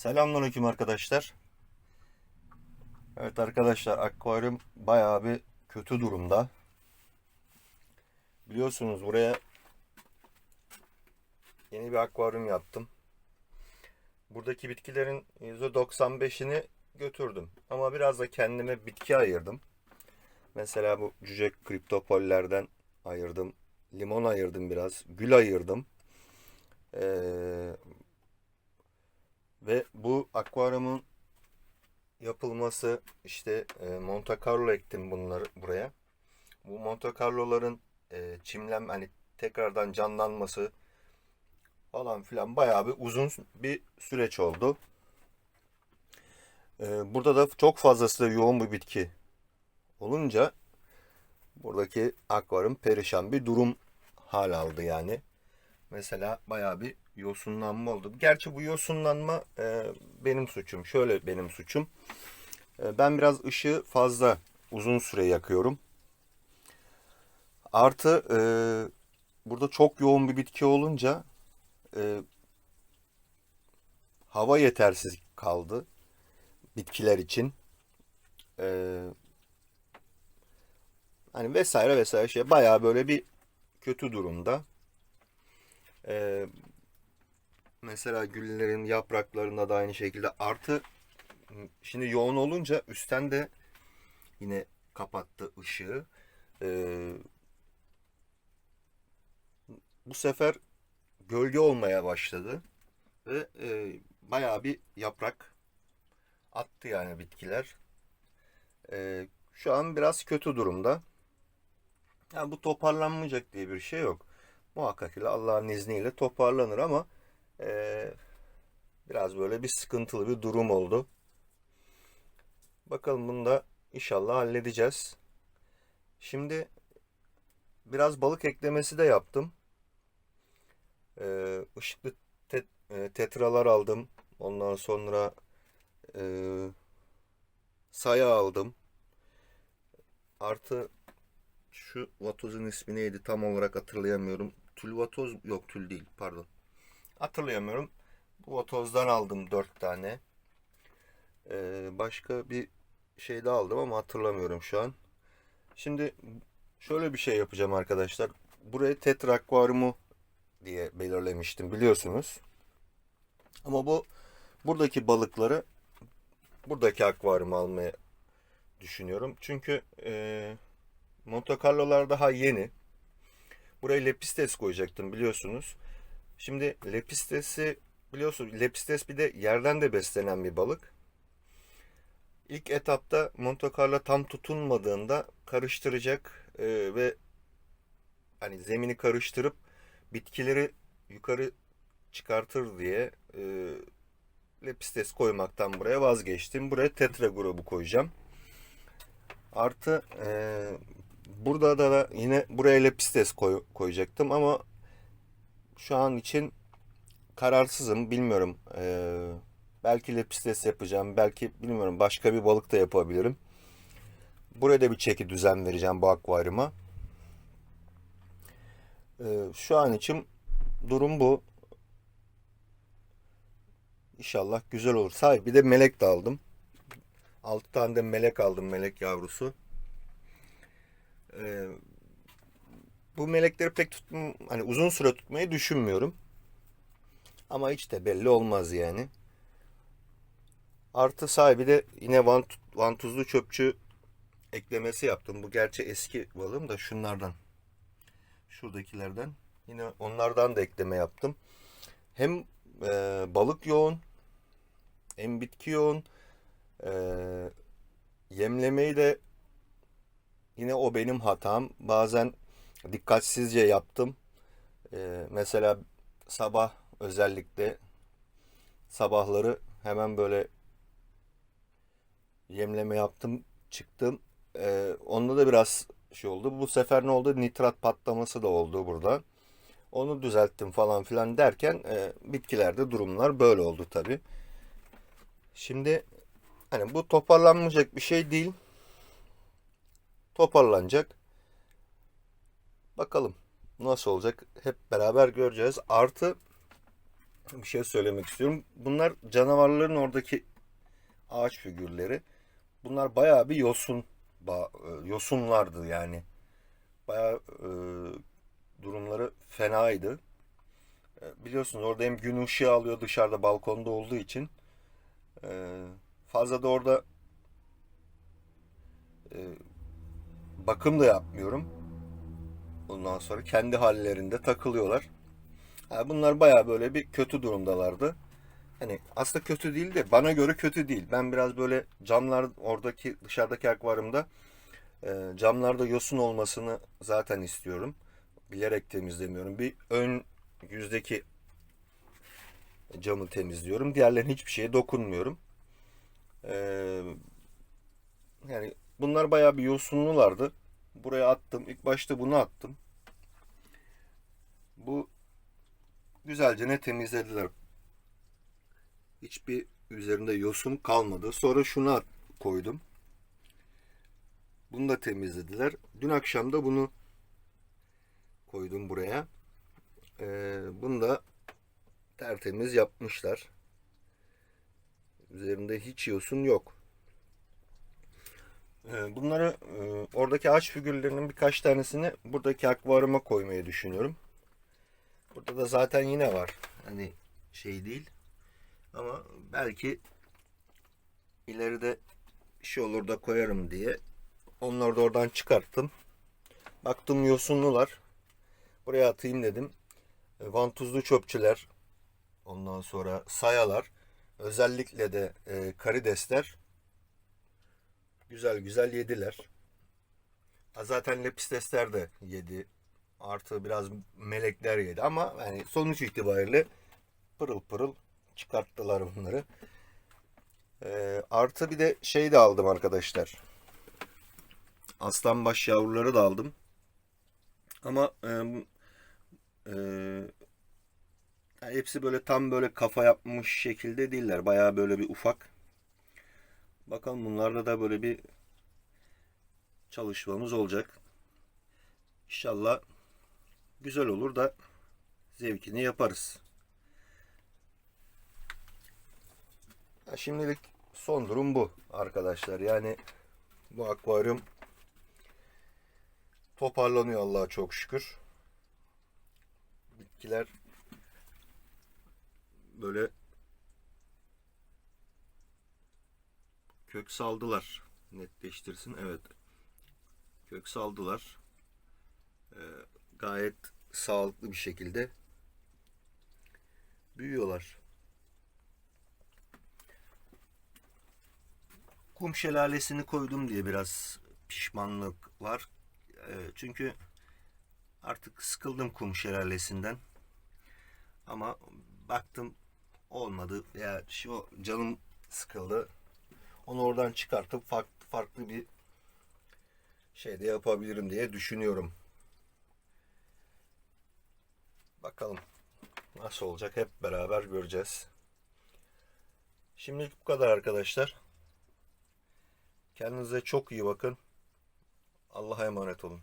Selamünaleyküm arkadaşlar. Evet arkadaşlar akvaryum bayağı bir kötü durumda. Biliyorsunuz buraya yeni bir akvaryum yaptım. Buradaki bitkilerin %95'ini götürdüm. Ama biraz da kendime bitki ayırdım. Mesela bu cüce kriptopollerden ayırdım. Limon ayırdım biraz. Gül ayırdım. Ee, ve bu akvaryumun yapılması işte e, Monte Carlo ektim bunları buraya. Bu Monte Carlo'ların e, çimlem hani tekrardan canlanması falan filan bayağı bir uzun bir süreç oldu. E, burada da çok fazlası da yoğun bir bitki olunca buradaki akvaryum perişan bir durum hal aldı yani. Mesela bayağı bir yosunlanma oldu. Gerçi bu yosunlanma e, benim suçum. Şöyle benim suçum. E, ben biraz ışığı fazla uzun süre yakıyorum. Artı e, burada çok yoğun bir bitki olunca e, hava yetersiz kaldı bitkiler için. E, hani vesaire vesaire şey bayağı böyle bir kötü durumda. Ee, mesela güllerin yapraklarında da aynı şekilde artı şimdi yoğun olunca üstten de yine kapattı ışığı. Ee, bu sefer gölge olmaya başladı ve e, bayağı bir yaprak attı yani bitkiler. Ee, şu an biraz kötü durumda. Yani bu toparlanmayacak diye bir şey yok muhakkak ile Allah'ın izniyle toparlanır ama e, biraz böyle bir sıkıntılı bir durum oldu. Bakalım bunu da inşallah halledeceğiz. Şimdi biraz balık eklemesi de yaptım. E, ışıklı tet, e, tetralar aldım. Ondan sonra e, saya aldım. Artı şu vatozun ismi neydi tam olarak hatırlayamıyorum. Tülvatoz yok tül değil pardon. Hatırlayamıyorum. Bu vatozdan aldım 4 tane. Ee, başka bir şey de aldım ama hatırlamıyorum şu an. Şimdi şöyle bir şey yapacağım arkadaşlar. Buraya tetra akvaryumu diye belirlemiştim biliyorsunuz. Ama bu buradaki balıkları buradaki akvaryuma almaya düşünüyorum. Çünkü eee Monte Carlo'lar daha yeni. Buraya lepistes koyacaktım biliyorsunuz. Şimdi lepistesi biliyorsunuz lepistes bir de yerden de beslenen bir balık. İlk etapta Monte tam tutunmadığında karıştıracak e, ve hani zemini karıştırıp bitkileri yukarı çıkartır diye e, lepistes koymaktan buraya vazgeçtim. Buraya tetra grubu koyacağım. Artı e, Burada da, da yine buraya lepistes koy, koyacaktım ama şu an için kararsızım. Bilmiyorum. Ee, belki lepistes yapacağım. Belki bilmiyorum başka bir balık da yapabilirim. Buraya da bir çeki düzen vereceğim bu akvaryuma. Ee, şu an için durum bu. İnşallah güzel olur. Sahi bir de melek de aldım. 6 tane de melek aldım. Melek yavrusu. Ee, bu melekleri pek tutm hani uzun süre tutmayı düşünmüyorum. Ama hiç de belli olmaz yani. Artı sahibi de yine van, vantuzlu çöpçü eklemesi yaptım. Bu gerçi eski balığım da şunlardan. Şuradakilerden. Yine onlardan da ekleme yaptım. Hem e, balık yoğun hem bitki yoğun. E, yemlemeyi de Yine o benim hatam. Bazen dikkatsizce yaptım. Ee, mesela sabah özellikle sabahları hemen böyle yemleme yaptım çıktım. Ee, onda da biraz şey oldu. Bu sefer ne oldu? Nitrat patlaması da oldu burada. Onu düzelttim falan filan derken e, bitkilerde durumlar böyle oldu tabi. Şimdi hani bu toparlanmayacak bir şey değil toparlanacak. Bakalım nasıl olacak hep beraber göreceğiz. Artı bir şey söylemek istiyorum. Bunlar canavarların oradaki ağaç figürleri. Bunlar bayağı bir yosun e, yosunlardı yani. Bayağı e, durumları fenaydı. E, biliyorsunuz orada hem gün ışığı alıyor dışarıda balkonda olduğu için e, fazla da orada e, bakım da yapmıyorum. Ondan sonra kendi hallerinde takılıyorlar. Ha, bunlar baya böyle bir kötü durumdalardı. Hani aslında kötü değil de bana göre kötü değil. Ben biraz böyle camlar oradaki dışarıdaki akvaryumda e, camlarda yosun olmasını zaten istiyorum. Bilerek temizlemiyorum. Bir ön yüzdeki camı temizliyorum. Diğerlerine hiçbir şeye dokunmuyorum. E, yani bunlar bayağı bir yosunlulardı. Buraya attım. İlk başta bunu attım. Bu güzelce ne temizlediler. Hiçbir üzerinde yosun kalmadı. Sonra şunu koydum. Bunu da temizlediler. Dün akşam da bunu koydum buraya. Ee, bunu da tertemiz yapmışlar. Üzerinde hiç yosun yok. Ee, Bunları e, oradaki ağaç figürlerinin birkaç tanesini buradaki akvaryuma koymayı düşünüyorum. Burada da zaten yine var. Hani şey değil. Ama belki ileride şey olur da koyarım diye onları da oradan çıkarttım. Baktım yosunlular. Buraya atayım dedim. E, Vantuzlu çöpçüler. Ondan sonra sayalar. Özellikle de e, karidesler güzel güzel yediler. Zaten lepistesler de yedi. Artı biraz melekler yedi ama yani sonuç itibariyle pırıl pırıl çıkarttılar bunları. Ee, artı bir de şey de aldım arkadaşlar. Aslanbaş yavruları da aldım. Ama e, e, hepsi böyle tam böyle kafa yapmış şekilde değiller. Bayağı böyle bir ufak. Bakalım bunlarda da böyle bir çalışmamız olacak. İnşallah güzel olur da zevkini yaparız. Ha, şimdilik son durum bu arkadaşlar. Yani bu akvaryum toparlanıyor Allah'a çok şükür. Bitkiler böyle kök saldılar. Netleştirsin. Evet. Kök saldılar. Ee, gayet sağlıklı bir şekilde büyüyorlar. Kum şelalesini koydum diye biraz pişmanlık var. Ee, çünkü artık sıkıldım kum şelalesinden. Ama baktım olmadı veya şu canım sıkıldı. Onu oradan çıkartıp farklı farklı bir şey de yapabilirim diye düşünüyorum. Bakalım nasıl olacak hep beraber göreceğiz. Şimdilik bu kadar arkadaşlar. Kendinize çok iyi bakın. Allah'a emanet olun.